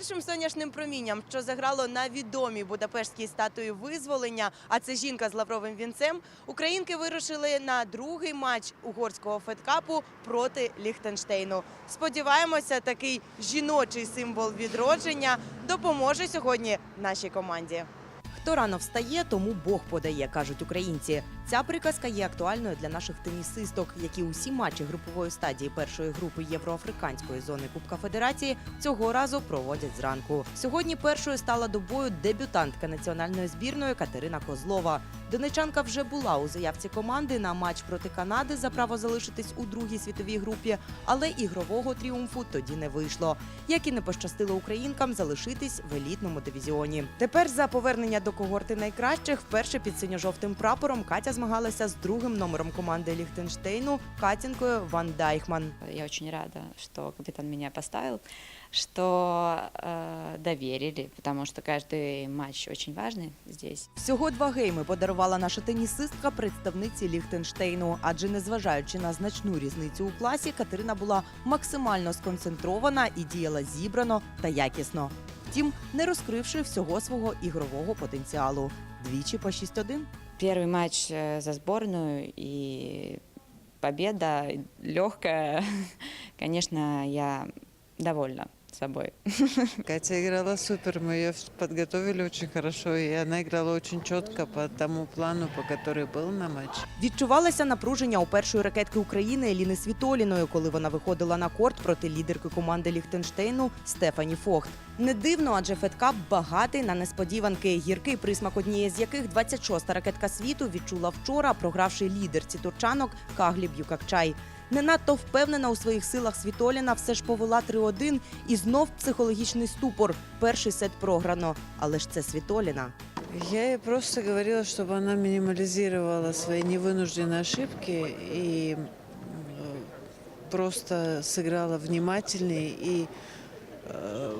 першим сонячним промінням, що заграло на відомій Будапештській статуї визволення, а це жінка з лавровим вінцем, українки вирушили на другий матч угорського федкапу проти Ліхтенштейну. Сподіваємося, такий жіночий символ відродження допоможе сьогодні нашій команді. Хто рано встає, тому Бог подає, кажуть українці. Ця приказка є актуальною для наших тенісисток, які усі матчі групової стадії першої групи євроафриканської зони Кубка Федерації цього разу проводять зранку. Сьогодні першою стала до бою дебютантка національної збірної Катерина Козлова. Донечанка вже була у заявці команди на матч проти Канади за право залишитись у другій світовій групі, але ігрового тріумфу тоді не вийшло. Як і не пощастило українкам залишитись в елітному дивізіоні. Тепер за повернення до когорти найкращих вперше під синьо-жовтим прапором Катя змагалася з другим номером команди Ліхтенштейну Катінкою Ван Дайхман. Я очень рада, что капитан меня поставил, что э, доверили, потому что каждый матч очень важный здесь. Всього два гейми подарувала наша тенісистка представниці Ліхтенштейну. Адже незважаючи на значну різницю у класі, Катерина була максимально сконцентрована і діяла зібрано та якісно. Втім, не розкривши всього свого ігрового потенціалу. Двічі по 6-1. Первый матч э, за сборную и победа легкая. Конечно, я довольна собой. Катя играла супер, мы ее подготовили очень хорошо, и она играла очень четко по тому плану, по который был на матч. Відчувалося напруження у першої ракетки України Еліни Світоліної, коли вона виходила на корт проти лідерки команди Ліхтенштейну Стефані Фохт. Не дивно, адже Федкап багатий на несподіванки. Гіркий присмак однієї з яких 26-та ракетка світу відчула вчора, програвши лідерці турчанок Каглі Б'юкакчай. Не надто впевнена у своїх силах Світоліна все ж повела 3-1 і знов психологічний ступор. Перший сет програно. Але ж це Світоліна. Я ей просто говорила, чтобы она минимализировала свои невынужденные ошибки и э, просто сыграла внимательнее и э,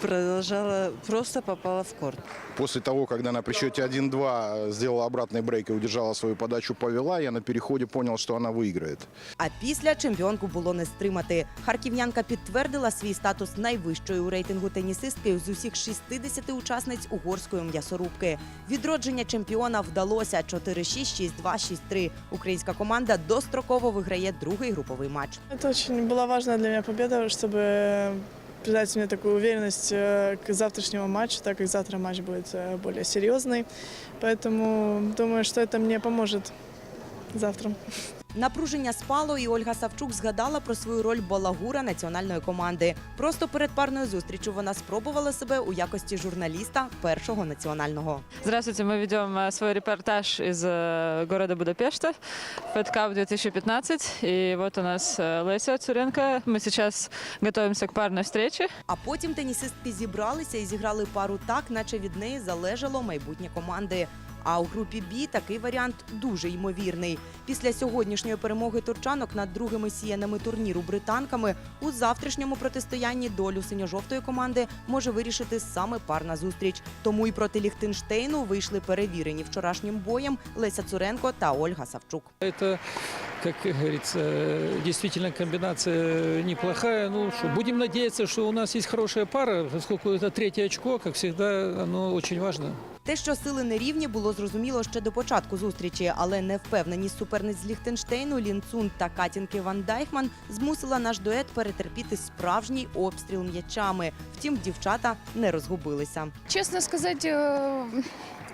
продолжала, просто попала в корт. После того, когда она при счете 1-2 сделала обратный брейк и удержала свою подачу, повела, я на переходе понял, что она выиграет. А після чемпіонку було не стримати. Харків'янка підтвердила свій статус найвищої у рейтингу тенісистки з усіх 60 учасниць угорської м'ясорубки. Відродження чемпіона вдалося 4-6, 6-2, 6-3. Українська команда достроково виграє другий груповий матч. Это очень была важная для меня победа, чтобы придать мне такую уверенность э, к завтрашнему матчу, так как завтра матч будет э, более серьезный. Поэтому думаю, что это мне поможет завтра. Напруження спало, і Ольга Савчук згадала про свою роль балагура національної команди. Просто перед парною зустрічю вона спробувала себе у якості журналіста першого національного. Здравствуйте, мы ведем э, свой репортаж из э, города Будапешта, FedCup 2015. И вот у нас э, Леся Цуренко. Мы сейчас готовимся к парной встрече. А потім тенісистки зібралися і зіграли пару так, наче від неї залежало майбутнє команди. А у групі Бі такий варіант дуже ймовірний. Після сьогоднішньої перемоги турчанок над другими сіяними турніру британками у завтрашньому протистоянні долю синьо-жовтої команди може вирішити саме парна зустріч. Тому і проти Ліхтенштейну вийшли перевірені вчорашнім боєм Леся Цуренко та Ольга Савчук. Это, как говорится, действительно комбинация неплохая. Ну что, будем надеяться, что у нас есть хорошая пара, поскольку это третье очко, как всегда, оно очень важно. Те, що сили нерівні, було зрозуміло ще до початку зустрічі, але невпевненість суперниць з Ліхтенштейну Лінцун та Катінки Ван Дайхман змусила наш дует перетерпіти справжній обстріл м'ячами. Втім, дівчата не розгубилися. Честно сказать, э,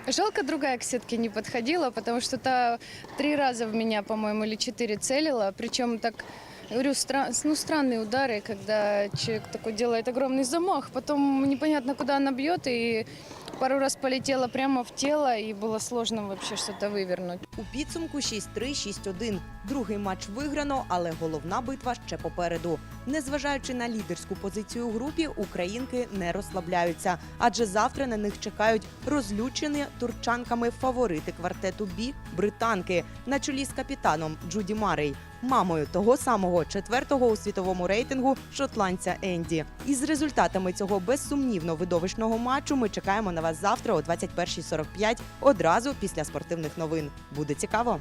жалко другая к сетке не подходила, потому что та три раза в меня, по-моему, или четыре целила. Причем так, говорю, стра- ну, странные удары, когда человек такой делает огромный замах, потом непонятно, куда она бьет, и пару раз полетіла прямо в тіло і було сложно вообще что-то вывернуть. У підсумку 6-3, 6-1. Другий матч виграно, але головна битва ще попереду. Незважаючи на лідерську позицію у групі, українки не розслабляються, адже завтра на них чекають розлючені турчанками фаворити квартету Бі британки на чолі з капітаном Джуді Марей, мамою того самого четвертого у світовому рейтингу шотландця Енді. Із результатами цього безсумнівно видовищного матчу ми чекаємо на вас завтра о 21.45, одразу після спортивних новин. Буде цікаво.